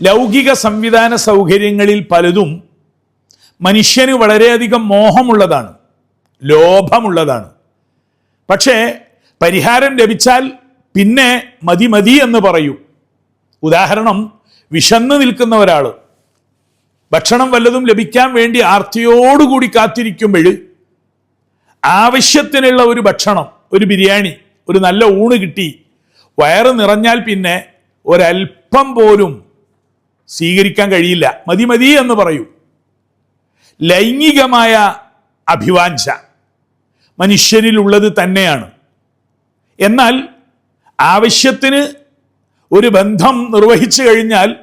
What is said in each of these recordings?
ലൗകിക സംവിധാന സൗകര്യങ്ങളിൽ പലതും മനുഷ്യന് വളരെയധികം മോഹമുള്ളതാണ് ലോഭമുള്ളതാണ്. പക്ഷേ പരിഹാരം ലഭിച്ചാൽ പിന്നെ മതി മതി എന്ന് പറയും. ഉദാഹരണം വിശന്ന് നിൽക്കുന്ന ഒരാൾ ഭക്ഷണം വല്ലതും ലഭിക്കാൻ വേണ്ടി ആർത്തിയോടുകൂടി കാത്തിരിക്കുമ്പോൾ ആവശ്യത്തിനുള്ള ഒരു ഭക്ഷണം ഒരു ബിരിയാണി ഒരു നല്ല ഊണ് കിട്ടി. വയറ് നിറഞ്ഞാൽ പിന്നെ ഒരൽപ്പം പോലും സ്വീകരിക്കാൻ കഴിയില്ല. മതി മതി എന്ന് പറയൂ. ലൈംഗികമായ അഭിവാഞ്ച മനുഷ്യരിൽ ഉള്ളത് തന്നെയാണ്. എന്നാൽ ആവശ്യത്തിന് ഒരു ബന്ധം നിർവഹിച്ചു കഴിഞ്ഞാൽ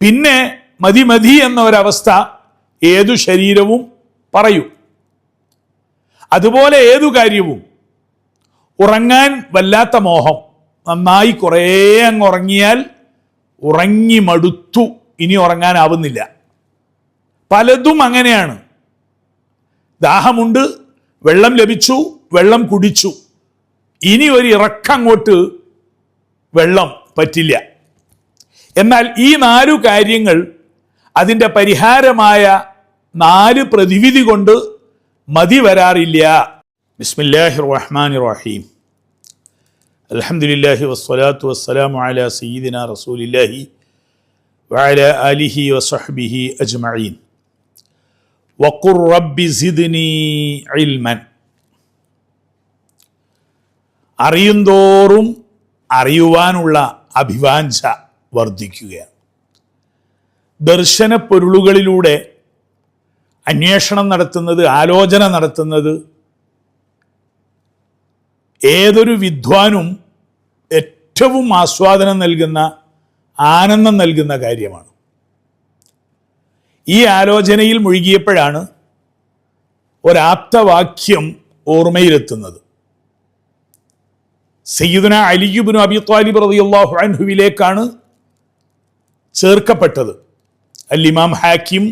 പിന്നെ മതി മതി എന്ന ഒരവസ്ഥ ഏതു ശരീരവും പറയും. അതുപോലെ ഏതു കാര്യവും ഉറങ്ങാൻ വല്ലാത്ത മോഹം. നന്നായി കുറേ അങ്ങ് ഉറങ്ങിയാൽ ഉറങ്ങി മടുത്തു. ഇനി ഉറങ്ങാനാവുന്നില്ല. പലതും അങ്ങനെയാണ്. ദാഹമുണ്ട് വെള്ളം ലഭിച്ചു വെള്ളം കുടിച്ചു. ഇനി ഒരു ഇറക്കങ്ങോട്ട് വെള്ളം പറ്റില്ല. എന്നാൽ ഈ നാലു കാര്യങ്ങൾ അതിന്റെ പരിഹാരമായ നാല് പ്രതിവിധി കൊണ്ട് മതി വരാറില്ല. ബിസ്മില്ലാഹിർ റഹ്മാൻ റഹീം. അലഹമുല്ലാഹി വസ്സലാത്തു വസ്സലാമു അല സയ്യിദിന റസൂലില്ലാഹി വഅല ആലിഹി വസഹബിഹി അജ്മഈൻ. വഖുർ റബ്ബി സിദ്നി ഇൽമൻ. അറിയുന്തോറും അറിയുവാനുള്ള അഭിവാഞ്ച വർദ്ധിക്കുകയാണ്. ദർശന പൊരുളുകളിലൂടെ അന്വേഷണം നടത്തുന്നത് ആലോചന നടത്തുന്നത് ഏതൊരു വിദ്വാനും ഏറ്റവും ആസ്വാദനം നൽകുന്ന ആനന്ദം നൽകുന്ന കാര്യമാണ്. ഈ ആലോചനയിൽ മുഴുകിയപ്പോഴാണ് ഒരാപ്തവാക്യം ഓർമ്മയിലെത്തുന്നത്. സയ്യിദുന അലിയുബിനു അബി ത്വാലിബ് റളിയല്ലാഹു അൻഹുവിലേക്കാണ് ചേർക്കപ്പെട്ടത്. അല്ലിമാം ഹാക്കിം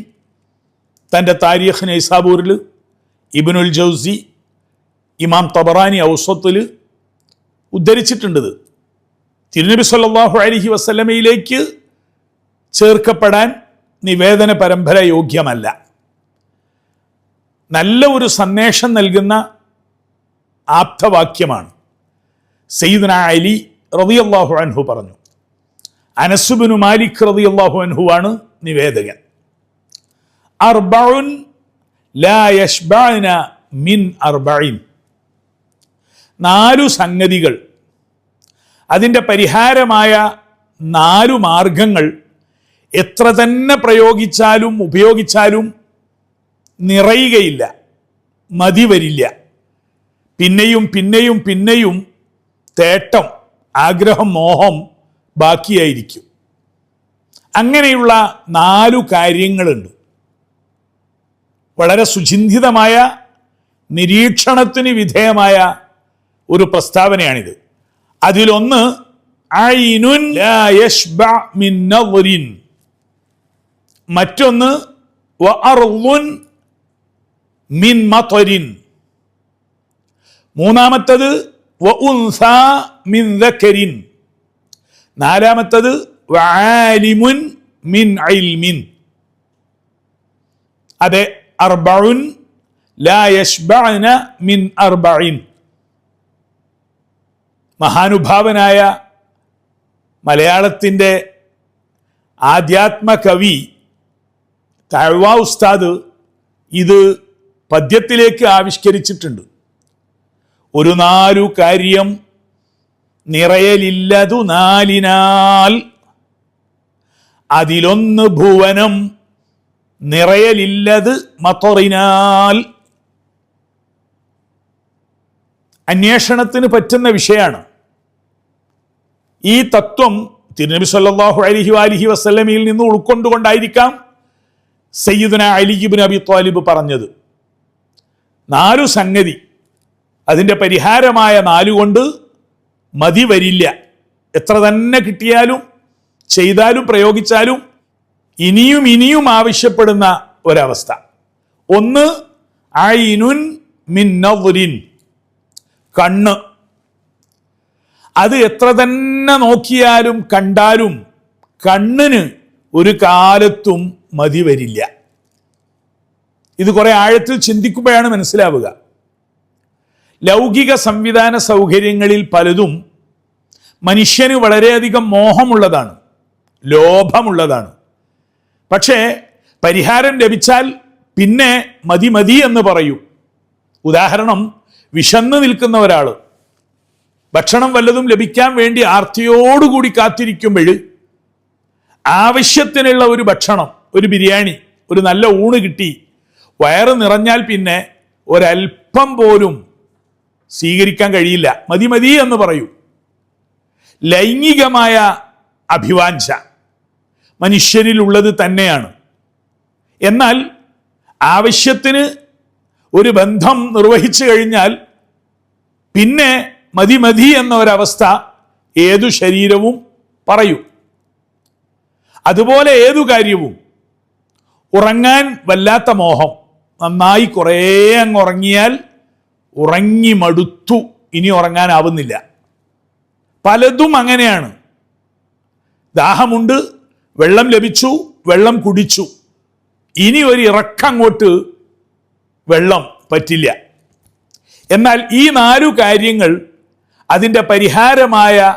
തന്റെ താരിഖ് നൈസാബൂറിൽ ഇബിനുൽ ജൗസി ഇമാം തബറാനി ഔസത്തിൽ ഉദ്ധരിച്ചിട്ടുണ്ടത് തിരുനബി സല്ലാഹു അലഹി വസ്ലമയിലേക്ക് ചേർക്കപ്പെടാൻ നിവേദന പരമ്പര യോഗ്യമല്ല. നല്ല ഒരു സന്ദേശം നൽകുന്ന ആപ്തവാക്യമാണ്. സയ്യിദ്ന അലി റളിയല്ലാഹു അൻഹു പറഞ്ഞു. അനസുബിനു മാലിക് റളിയല്ലാഹു അൻഹു ആണ് നിവേദകൻ. അർബഉൻ ലാ യഷ്ബഅന മിൻ അർബഇൻ. നാലു സംഗതികൾ. അതിന്റെ പരിഹാരമായ നാലു മാർഗങ്ങൾ എത്ര തന്നെ പ്രയോഗിച്ചാലും ഉപയോഗിച്ചാലും നിറയുകയില്ല മതി വരില്ല. പിന്നെയും പിന്നെയും പിന്നെയും തേട്ടം ആഗ്രഹം മോഹം ബാക്കിയായിരിക്കും. അങ്ങനെയുള്ള നാലു കാര്യങ്ങളുണ്ട്. വളരെ സുചിന്തിതമായ നിരീക്ഷണത്തിന് വിധേയമായ ഒരു പ്രസ്താവനയാണിത്. അതിലൊന്ന് മറ്റൊന്ന് മിൻ മത്വരിൻ മൂന്നാമത്തത് മിൻ ദക്കരിൻ. നാലാമത്തത് വആലിമുൻ മിൻ ഇൽമിൻ. അതെ അർബഉൻ ലാ യശ്ബഅന മിൻ അർബഇൻ. മഹാനുഭാവനായ മലയാളത്തിന്റെ ആധ്യാത്മ കവി തഴവ ഉസ്താദ് ഇത് പദ്യത്തിലേക്ക് ആവിഷ്കരിച്ചിട്ടുണ്ട്. ഒരു നാലു കാര്യം നിറയലില്ലതു നാലിനാൽ. അതിലൊന്ന് ഭുവനം നിറയലില്ലത് മത്തൊറിനാൽ അന്വേഷണത്തിന് പറ്റുന്ന വിഷയമാണ്. ഈ തത്വം തിരുനബി സല്ലാഹു അലിഹി അലിഹി വസ്ലമിയിൽ നിന്ന് ഉൾക്കൊണ്ടുകൊണ്ടായിരിക്കാം സയ്യിദുന അലിബിൻ അബി ത്വാലിബ് പറഞ്ഞത്. നാലു സംഗതി. അതിന്റെ പരിഹാരമായ നാലുകൊണ്ട് മതി വരില്ല. എത്ര തന്നെ കിട്ടിയാലും ചെയ്താലും പ്രയോഗിച്ചാലും ഇനിയും ഇനിയും ആവശ്യപ്പെടുന്ന ഒരവസ്ഥ. ഒന്ന് ഐനുൻ മിൻ നദ്റിൻ കണ്ണ്. അത് എത്ര തന്നെ നോക്കിയാലും കണ്ടാലും കണ്ണിന് ഒരു കാലത്തും മതി വരില്ല. ഇത് കുറെ ആഴത്തിൽ ചിന്തിക്കുമ്പോഴാണ് മനസ്സിലാവുക. ലൗകിക സംവിധാന സൗകര്യങ്ങളിൽ പലതും മനുഷ്യന് വളരെയധികം മോഹമുള്ളതാണ് ലോഭമുള്ളതാണ്. പക്ഷേ പരിഹാരം ലഭിച്ചാൽ പിന്നെ മതി മതി എന്ന് പറയൂ. ഉദാഹരണം വിശന്ന് നിൽക്കുന്ന ഒരാൾ ഭക്ഷണം വല്ലതും ലഭിക്കാൻ വേണ്ടി ആർത്തിയോടുകൂടി കാത്തിരിക്കുമ്പോൾ ആവശ്യത്തിനുള്ള ഒരു ഭക്ഷണം ഒരു ബിരിയാണി ഒരു നല്ല ഊണ് കിട്ടി. വയറ് നിറഞ്ഞാൽ പിന്നെ ഒരൽപ്പം പോലും സ്വീകരിക്കാൻ കഴിയില്ല. മതി മതി എന്ന് പറയൂ. ലൈംഗികമായ അഭിവാഞ്ച മനുഷ്യരിലുള്ളത് തന്നെയാണ്. എന്നാൽ ആവശ്യത്തിന് ഒരു ബന്ധം നിർവഹിച്ചു കഴിഞ്ഞാൽ പിന്നെ മതി മതി എന്ന ഒരവസ്ഥ ഏതു ശരീരവും പറയും. അതുപോലെ ഏതു കാര്യവും ഉറങ്ങാൻ വല്ലാത്ത മോഹം. നന്നായി കുറേ അങ്ങ് ഉറങ്ങിയാൽ ഉറങ്ങി മടുത്തു. ഇനി ഉറങ്ങാനാവുന്നില്ല. പലതും അങ്ങനെയാണ്. ദാഹമുണ്ട് വെള്ളം ലഭിച്ചു വെള്ളം കുടിച്ചു. ഇനി ഒരു ഇറക്കങ്ങോട്ട് വെള്ളം പറ്റില്ല. എന്നാൽ ഈ നാലു കാര്യങ്ങൾ അതിന്റെ പരിഹാരമായ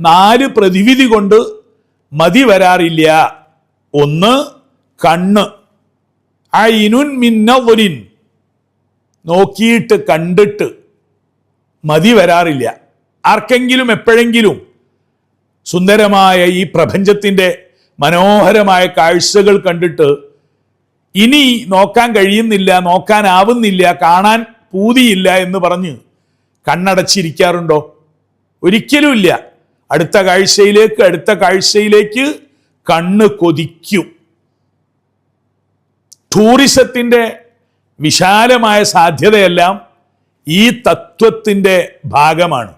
നാല് പ്രതിവിധി കൊണ്ട് മതി വരാറില്ല. ഒന്ന് കണ്ണ്. ഐനുൻ മിന്നൊലിൻ നോക്കിയിട്ട് കണ്ടിട്ട് മതി വരാറില്ല. ആർക്കെങ്കിലും എപ്പോഴെങ്കിലും സുന്ദരമായ ഈ പ്രപഞ്ചത്തിന്റെ മനോഹരമായ കാഴ്ചകൾ കണ്ടിട്ട് ഇനി നോക്കാൻ കഴിയുന്നില്ല നോക്കാനാവുന്നില്ല കാണാൻ പൂതിയില്ല എന്ന് പറഞ്ഞ് കണ്ണടച്ചിരിക്കാറുണ്ടോ? ഒരിക്കലുമില്ല അടുത്ത കാഴ്ചയിലേക്ക് അടുത്ത കാഴ്ചയിലേക്ക് കണ്ണ് കൊതിക്കും. ടൂറിസത്തിന്റെ വിശാലമായ സാധ്യതയെല്ലാം ഈ തത്വത്തിന്റെ ഭാഗമാണ്.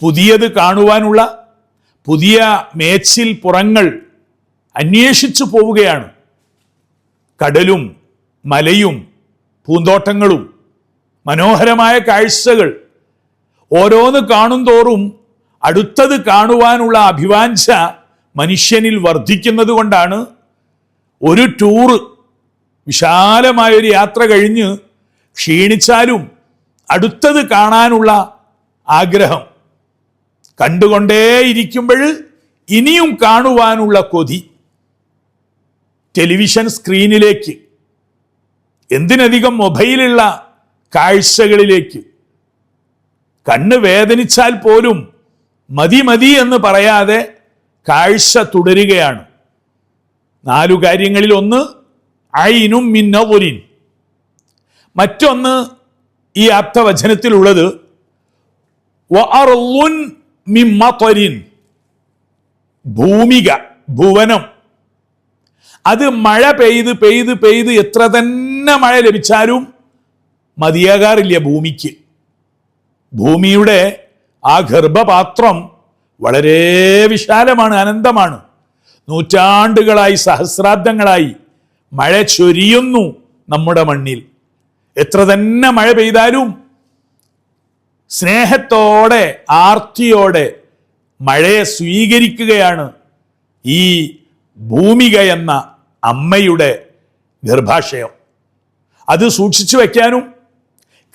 പുതിയത് കാണുവാനുള്ള പുതിയ മേച്ചിൽ പുറങ്ങൾ അന്വേഷിച്ചു പോവുകയാണ്. കടലും മലയും പൂന്തോട്ടങ്ങളും മനോഹരമായ കാഴ്ചകൾ ഓരോന്ന് കാണും തോറും അടുത്തത് കാണുവാനുള്ള അഭിവാഞ്ച മനുഷ്യനിൽ വർദ്ധിക്കുന്നത് കൊണ്ടാണ് ഒരു ടൂറ് വിശാലമായൊരു യാത്ര കഴിഞ്ഞ് ക്ഷീണിച്ചാലും അടുത്തത് കാണാനുള്ള ആഗ്രഹം. കണ്ടുകൊണ്ടേയിരിക്കുമ്പോൾ ഇനിയും കാണുവാനുള്ള കൊതി. ടെലിവിഷൻ സ്ക്രീനിലേക്ക് എന്തിനധികം മൊബൈലുള്ള കാഴ്ചകളിലേക്ക് കണ്ണ് വേദനിച്ചാൽ പോലും മതി മതി എന്ന് പറയാതെ കാഴ്ച തുടരുകയാണ്. നാലു കാര്യങ്ങളിൽ ഒന്ന് ഐനും മിന്നൊരിൻ മറ്റൊന്ന് ഈ അർത്ഥവചനത്തിലുള്ളത് ഭൂമിക ഭുവനം. അത് മഴ പെയ്ത് പെയ്ത് പെയ്ത് എത്ര തന്നെ മഴ ലഭിച്ചാലും മതിയാകാറില്ല ഭൂമിക്ക്. ഭൂമിയുടെ ആ ഗർഭപാത്രം വളരെ വിശാലമാണ് അനന്തമാണ്. നൂറ്റാണ്ടുകളായി സഹസ്രാബ്ദങ്ങളായി മഴ ചൊരിയുന്നു നമ്മുടെ മണ്ണിൽ. എത്ര തന്നെ മഴ പെയ്താലും സ്നേഹത്തോടെ ആർത്തിയോടെ മഴയെ സ്വീകരിക്കുകയാണ് ഈ ഭൂമിക എന്ന അമ്മയുടെ ഗർഭാശയം. അത് സൂക്ഷിച്ചു വയ്ക്കാനും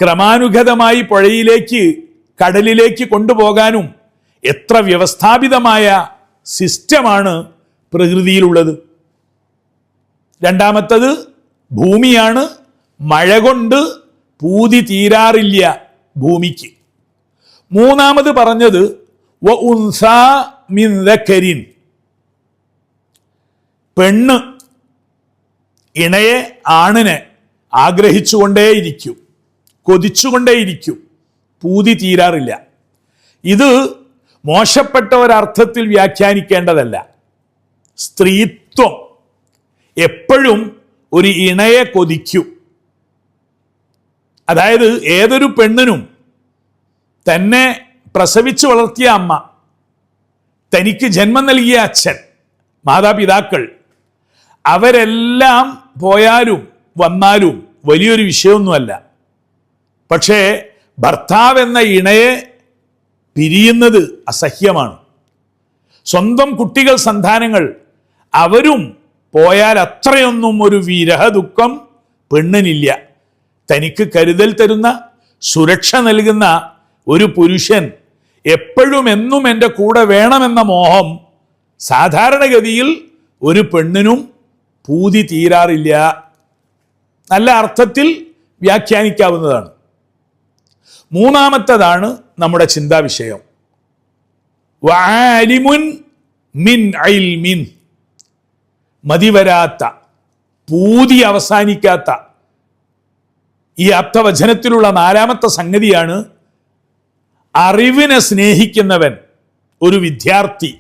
ക്രമാനുഗതമായി പുഴയിലേക്ക് കടലിലേക്ക് കൊണ്ടുപോകാനും എത്ര വ്യവസ്ഥാപിതമായ സിസ്റ്റമാണ് പ്രകൃതിയിലുള്ളത്. രണ്ടാമത്തത് ഭൂമിയാണ് മഴ കൊണ്ട് പൂതി തീരാറില്ല ഭൂമിക്ക്. മൂന്നാമത് പറഞ്ഞത് വ ഉൻസാ മിൻ ദക്കരിൻ. പെണ്ണ് ഇണയെ ആണിനെ ആഗ്രഹിച്ചുകൊണ്ടേയിരിക്കും കൊതിച്ചുകൊണ്ടേയിരിക്കും പൂതി തീരാറില്ല. ഇത് മോശപ്പെട്ട ഒരർത്ഥത്തിൽ വ്യാഖ്യാനിക്കേണ്ടതല്ല. സ്ത്രീത്വം എപ്പോഴും ഒരു ഇണയെ കൊതിക്കും. അതായത് ഏതൊരു പെണ്ണിനും തന്നെ പ്രസവിച്ചു വളർത്തിയ അമ്മ തനിക്ക് ജന്മം നൽകിയ അച്ഛൻ മാതാപിതാക്കൾ അവരെല്ലാം പോയാലും വന്നാലും വലിയൊരു വിഷയമൊന്നുമല്ല. പക്ഷേ ഭർത്താവ് എന്ന ഇണയെ പിരിയുന്നത് അസഹ്യമാണ്. സ്വന്തം കുട്ടികൾ സന്താനങ്ങൾ അവരും പോയാൽ അത്രയൊന്നും ഒരു വിരഹ ദുഃഖം പെണ്ണിനില്ല. തനിക്ക് കരുതൽ തരുന്ന സുരക്ഷ നൽകുന്ന ഒരു പുരുഷൻ എപ്പോഴും എന്നും എന്റെ കൂടെ വേണമെന്ന മോഹം സാധാരണഗതിയിൽ ഒരു പെണ്ണിനും പൂതി തീരാറില്ല. നല്ല അർത്ഥത്തിൽ വ്യാഖ്യാനിക്കാവുന്നതാണ്. മൂന്നാമത്തതാണ് നമ്മുടെ ചിന്താ വിഷയം. വാലിമുൻ മിൻ ഐൽമിൻ മതിവരാത്ത പൂതി അവസാനിക്കാത്ത ഈ അർത്ഥവചനത്തിലുള്ള നാലാമത്തെ സംഗതിയാണ് അറിവിനെ സ്നേഹിക്കുന്നവൻ ഒരു വിദ്യാർത്ഥി.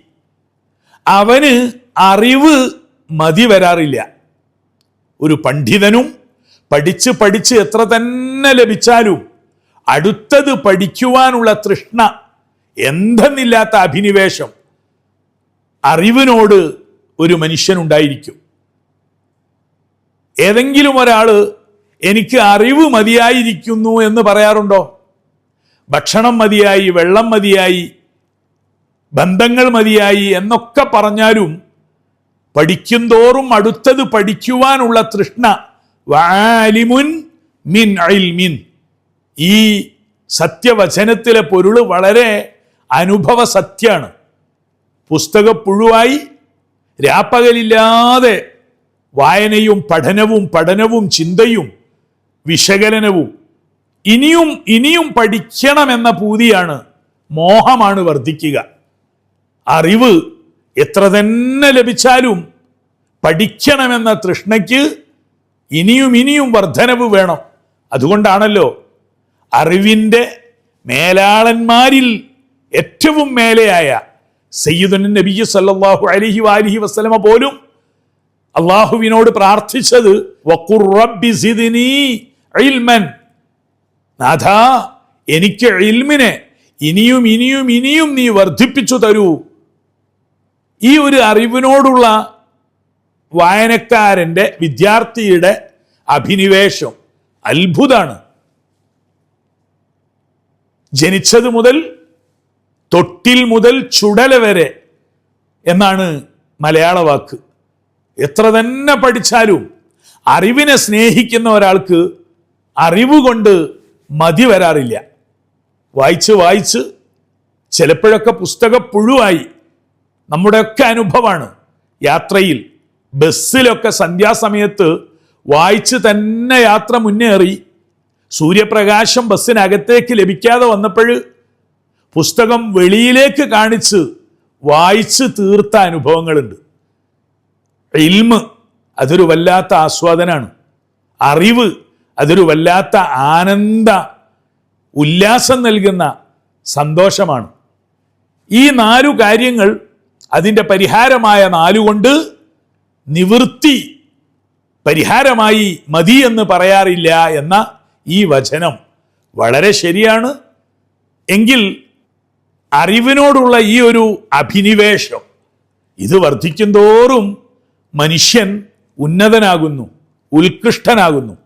അവന് അറിവ് മതി വരാറില്ല. ഒരു പണ്ഡിതനും പഠിച്ച് പഠിച്ച് എത്ര തന്നെ ലഭിച്ചാലും അടുത്തത് പഠിക്കുവാനുള്ള തൃഷ്ണ എന്തെന്നില്ലാത്ത അഭിനിവേശം അറിവിനോട് ഒരു മനുഷ്യനുണ്ടായിരിക്കും. ഏതെങ്കിലും ഒരാൾ എനിക്ക് അറിവ് മതിയായിരിക്കുന്നു എന്ന് പറയാറുണ്ടോ? ഭക്ഷണം മതിയായി വെള്ളം മതിയായി ബന്ധങ്ങൾ മതിയായി എന്നൊക്കെ പറഞ്ഞാലും പഠിക്കും തോറും അടുത്തത് പഠിക്കുവാനുള്ള തൃഷ്ണ. വാലിമുൻ മിൻ മിൻ ഈ സത്യവചനത്തിലെ പൊരുൾ വളരെ അനുഭവ സത്യാണ്. പുസ്തകപ്പുഴുവായി രാപ്പകലില്ലാതെ വായനയും പഠനവും പഠനവും ചിന്തയും വിശകലനവും ഇനിയും ഇനിയും പഠിക്കണമെന്ന പൂതിയാണ് മോഹമാണ് വർദ്ധിക്കുക. അറിവ് എത്ര തന്നെ ലഭിച്ചാലും പഠിക്കണമെന്ന തൃഷ്ണയ്ക്ക് ഇനിയും ഇനിയും വർധനവ് വേണം. അതുകൊണ്ടാണല്ലോ അറിവിന്റെ മേലാളന്മാരിൽ ഏറ്റവും മേലെയായ സയ്യിദുൻ നബി സല്ലാഹു അലൈഹി വാലിഹി വസ്ലമ പോലും അള്ളാഹുവിനോട് പ്രാർത്ഥിച്ചത് നാഥ എനിക്ക് ഇൽമിനെ ഇനിയും ഇനിയും ഇനിയും നീ വർദ്ധിപ്പിച്ചു തരൂ. ഈ ഒരു അറിവിനോടുള്ള വായനക്കാരന്റെ വിദ്യാർത്ഥിയുടെ അഭിനിവേശം അത്ഭുതാണ്. ജനിച്ചത് മുതൽ തൊട്ടിൽ മുതൽ ചുടല വരെ എന്നാണ് മലയാള വാക്ക്. എത്ര തന്നെ പഠിച്ചാലും അറിവിനെ സ്നേഹിക്കുന്ന ഒരാൾക്ക് അറിവ് കൊണ്ട് മതി വരാറില്ല. വായിച്ച് വായിച്ച് ചിലപ്പോഴൊക്കെ പുസ്തക പുഴുവായി നമ്മുടെയൊക്കെ അനുഭവമാണ്. യാത്രയിൽ ബസ്സിലൊക്കെ സന്ധ്യാസമയത്ത് വായിച്ച് തന്നെ യാത്ര മുന്നേറി സൂര്യപ്രകാശം ബസ്സിനകത്തേക്ക് ലഭിക്കാതെ വന്നപ്പോൾ പുസ്തകം വെളിയിലേക്ക് കാണിച്ച് വായിച്ച് തീർത്ത അനുഭവങ്ങളുണ്ട്. ഇൽമ് അതൊരു വല്ലാത്ത ആസ്വാദനാണ്. അറിവ് അതൊരു വല്ലാത്ത ആനന്ദ ഉല്ലാസം നൽകുന്ന സന്തോഷമാണ്. ഈ നാലു കാര്യങ്ങൾ അതിന്റെ പരിഹാരമായ നാലുകൊണ്ട് നിവൃത്തി പരിഹാരമായി മതി എന്ന് പറയാറില്ല എന്ന ഈ വചനം വളരെ ശരിയാണ്. എങ്കിൽ അറിവിനോടുള്ള ഈ ഒരു അഭിനിവേശം ഇത് വർദ്ധിക്കും തോറും മനുഷ്യൻ ഉന്നതനാകുന്നു ഉത്കൃഷ്ടനാകുന്നു.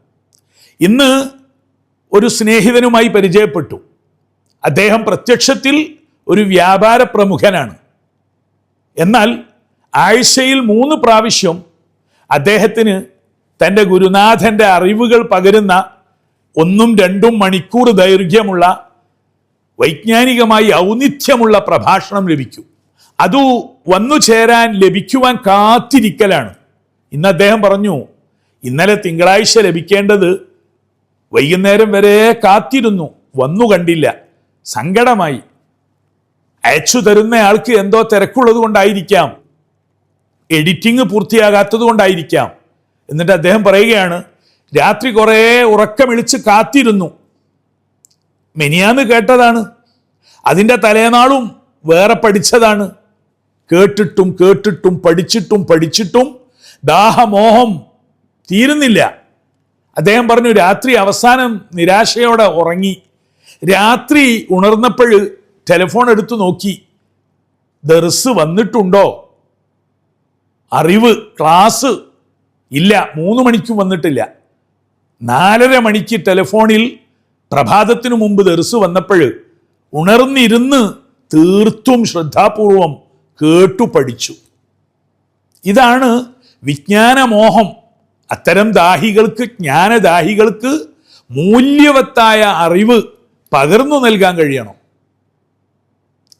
ഇന്ന് ഒരു സ്നേഹിതനുമായി പരിചയപ്പെട്ടു. അദ്ദേഹം പ്രത്യക്ഷത്തിൽ ഒരു വ്യാപാര പ്രമുഖനാണ് എന്നാൽ ആഴ്ചയിൽ മൂന്ന് പ്രാവശ്യം അദ്ദേഹത്തിന് തന്റെ ഗുരുനാഥന്റെ അറിവുകൾ പകരുന്ന ഒന്നും രണ്ടും മണിക്കൂർ ദൈർഘ്യമുള്ള വൈജ്ഞാനികമായി ഔന്നിത്യമുള്ള പ്രഭാഷണം ലഭിക്കും. അതു വന്നു ചേരാൻ ലഭിക്കുവാൻ കാത്തിരിക്കലാണ്. ഇന്ന് അദ്ദേഹം പറഞ്ഞു ഇന്നലെ തിങ്കളാഴ്ച ലഭിക്കേണ്ടത് വൈകുന്നേരം വരെ കാത്തിരുന്നു. വന്നു കണ്ടില്ല. സങ്കടമായി. അയച്ചു തരുന്ന ആൾക്ക് എന്തോ തിരക്കുള്ളത് കൊണ്ടായിരിക്കാം. എഡിറ്റിംഗ് പൂർത്തിയാകാത്തത് കൊണ്ടായിരിക്കാം. എന്നിട്ട് അദ്ദേഹം പറയുകയാണ് രാത്രി കുറേ ഉറക്കം ഉറക്കമിളിച്ച് കാത്തിരുന്നു. മെനിയാന്ന് കേട്ടതാണ്. അതിന്റെ തലേനാളും വേറെ പഠിച്ചതാണ്. കേട്ടിട്ടും കേട്ടിട്ടും പഠിച്ചിട്ടും പഠിച്ചിട്ടും ദാഹമോഹം തീരുന്നില്ല. അദ്ദേഹം പറഞ്ഞു രാത്രി അവസാനം നിരാശയോടെ ഉറങ്ങി. രാത്രി ഉണർന്നപ്പോൾ ടെലിഫോൺ എടുത്തു നോക്കി. ദർസ് വന്നിട്ടുണ്ടോ? അറിവ് ക്ലാസ് ഇല്ല. മൂന്ന് മണിക്കും വന്നിട്ടില്ല. നാലര മണിക്ക് ടെലിഫോണിൽ പ്രഭാതത്തിനു മുമ്പ് ദർസ് വന്നപ്പോൾ ഉണർന്നിരുന്ന് തീർത്തും ശ്രദ്ധാപൂർവം കേട്ടു പഠിച്ചു. ഇതാണ് വിജ്ഞാനമോഹം. അത്തരം ദാഹികൾക്ക് ജ്ഞാനദാഹികൾക്ക് മൂല്യവത്തായ അറിവ് പകർന്നു നൽകാൻ കഴിയണം.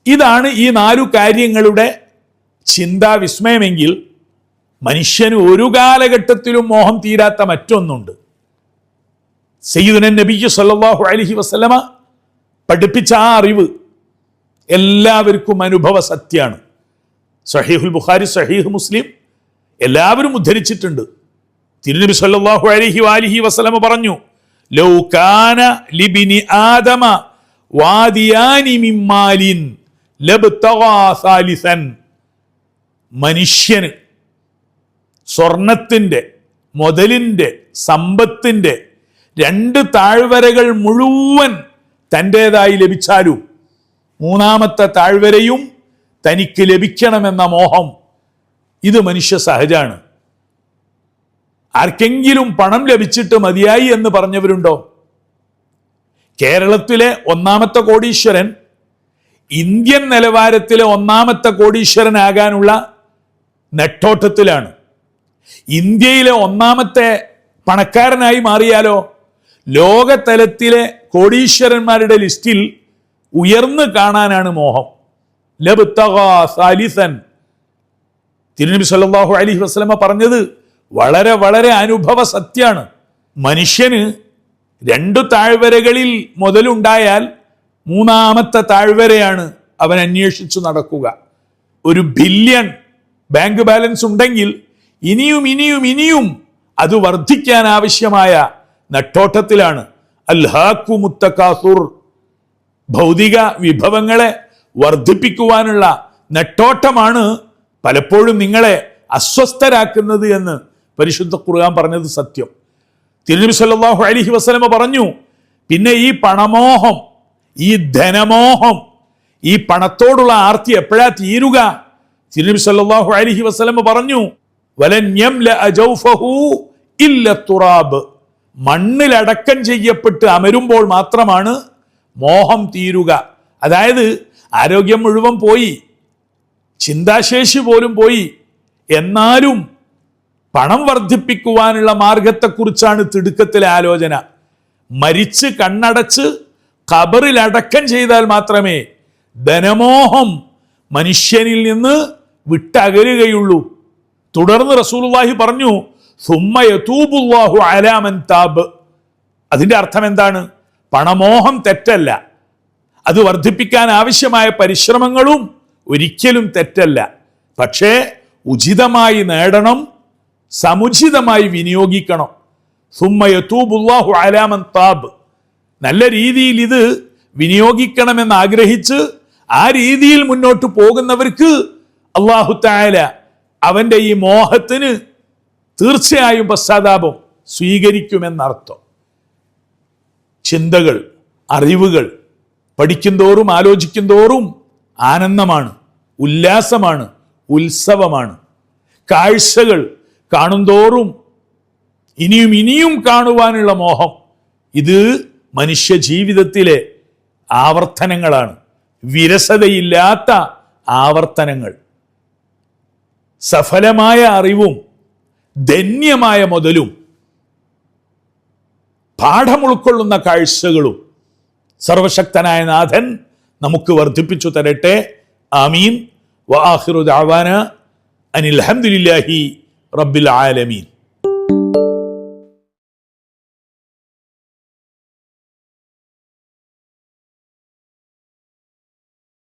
ഇതാണ് ഈ നാലു കാര്യങ്ങളുടെ ചിന്താ വിസ്മയമെങ്കിൽ മനുഷ്യന് ഒരു കാലഘട്ടത്തിലും മോഹം തീരാത്ത മറ്റൊന്നുണ്ട്. സയ്യിദുനൻ നബിജ് സല്ലാഹു അലഹി വസ്ലമ പഠിപ്പിച്ച ആ അറിവ് എല്ലാവർക്കും അനുഭവ സത്യാണ് സഹീഹുൽ ബുഖാരി സഹീഹ് മുസ്ലിം എല്ലാവരും ഉദ്ധരിച്ചിട്ടുണ്ട്. തിരുനബി സല്ലാഹു അലഹി വാലിഹി വസ്ലമ പറഞ്ഞു ലൗ കാന ലിബിനി ആദമ വാദിയാനി മിമ്മാലിൻ സാലിസൻ. മനുഷ്യന് സ്വർണത്തിന്റെ മുതലിന്റെ സമ്പത്തിന്റെ രണ്ട് താഴ്വരകൾ മുഴുവൻ തന്റേതായി ലഭിച്ചാലും മൂന്നാമത്തെ താഴ്വരയും തനിക്ക് ലഭിക്കണമെന്ന മോഹം ഇത് മനുഷ്യ സഹജാണ്. ആർക്കെങ്കിലും പണം ലഭിച്ചിട്ട് മതിയായി എന്ന് പറഞ്ഞവരുണ്ടോ? കേരളത്തിലെ ഒന്നാമത്തെ കോടീശ്വരൻ ഇന്ത്യൻ നിലവാരത്തിലെ ഒന്നാമത്തെ കോടീശ്വരനാകാനുള്ള നെട്ടോട്ടത്തിലാണ്. ഇന്ത്യയിലെ ഒന്നാമത്തെ പണക്കാരനായി മാറിയാലോ? ലോകതലത്തിലെ കോടീശ്വരന്മാരുടെ ലിസ്റ്റിൽ ഉയർന്നു കാണാനാണ് മോഹം. ലബുത്തൻ തിരുനബി സല്ലല്ലാഹു അലി വസല്ലമ പറഞ്ഞത് വളരെ വളരെ അനുഭവ സത്യാണ്. മനുഷ്യന് രണ്ടു താഴ്വരകളിൽ മുതലുണ്ടായാൽ മൂന്നാമത്തെ താഴ്വരയാണ് അവൻ അന്വേഷിച്ചു നടക്കുക. ഒരു ബില്യൺ ബാങ്ക് ബാലൻസ് ഉണ്ടെങ്കിൽ ഇനിയും ഇനിയും ഇനിയും അത് വർദ്ധിക്കാൻ ആവശ്യമായ നെട്ടോട്ടത്തിലാണ്. അൽഹാക്കു മുത്തക്കാസുർ ഭൗതിക വിഭവങ്ങളെ വർദ്ധിപ്പിക്കുവാനുള്ള നെട്ടോട്ടമാണ് പലപ്പോഴും നിങ്ങളെ അസ്വസ്ഥരാക്കുന്നത് എന്ന് പരിശുദ്ധ ഖുർആൻ പറഞ്ഞത് സത്യം. തിരുനബി സല്ലാഹു അലഹി വസ്ലമ പറഞ്ഞു പിന്നെ ഈ പണമോഹം ഈ ധനമോഹം ഈ പണത്തോടുള്ള ആർത്തി എപ്പോഴാ തീരുക? തിരുനബി സല്ലല്ലാഹു അലൈഹി വസല്ലമ പറഞ്ഞു തുറാബ്. മണ്ണിലടക്കം ചെയ്യപ്പെട്ട് അമരുമ്പോൾ മാത്രമാണ് മോഹം തീരുക. അതായത് ആരോഗ്യം മുഴുവൻ പോയി ചിന്താശേഷി പോലും പോയി. എന്നാലും പണം വർദ്ധിപ്പിക്കുവാനുള്ള മാർഗത്തെക്കുറിച്ചാണ് തിടുക്കത്തിലെ ആലോചന. മരിച്ച് കണ്ണടച്ച് ഖബറിൽ അടക്കം ചെയ്താൽ മാത്രമേ ധനമോഹം മനുഷ്യനിൽ നിന്ന് വിട്ടകലുകയുള്ളൂ. തുടർന്ന് റസൂലുള്ളാഹി പറഞ്ഞു സുമ്മയൂബുവാഹു അലാമൻ താബ്. അതിന്റെ അർത്ഥം എന്താണ്? പണമോഹം തെറ്റല്ല. അത് വർദ്ധിപ്പിക്കാൻ ആവശ്യമായ പരിശ്രമങ്ങളും ഒരിക്കലും തെറ്റല്ല. പക്ഷേ ഉചിതമായി നേടണം സമുചിതമായി വിനിയോഗിക്കണം. സുമ്മയൂബുവാഹു അലാമൻ താബ്. നല്ല രീതിയിൽ ഇത് വിനിയോഗിക്കണമെന്ന് ആഗ്രഹിച്ച് ആ രീതിയിൽ മുന്നോട്ട് പോകുന്നവർക്ക് അള്ളാഹു അവന്റെ ഈ മോഹത്തിന് തീർച്ചയായും പശ്ചാത്താപം സ്വീകരിക്കുമെന്നർത്ഥം. ചിന്തകൾ അറിവുകൾ പഠിക്കുന്തോറും ആലോചിക്കുന്തോറും ആനന്ദമാണ് ഉല്ലാസമാണ് ഉത്സവമാണ്. കാഴ്ചകൾ കാണുന്തോറും ഇനിയും ഇനിയും കാണുവാനുള്ള മോഹം ഇത് മനുഷ്യ ജീവിതത്തിലെ ആവർത്തനങ്ങളാണ്. വിരസതയില്ലാത്ത ആവർത്തനങ്ങൾ. സഫലമായ അറിവും ധന്യമായ മുതലും പാഠം ഉൾക്കൊള്ളുന്ന കാഴ്ചകളും സർവശക്തനായ നാഥൻ നമുക്ക് വർദ്ധിപ്പിച്ചു തരട്ടെ. ആമീൻ. വാഹിറു ദാവാന അനിൽ അഹമ്മദില്ലാഹി റബ്ബിൽ ആലമീൻ.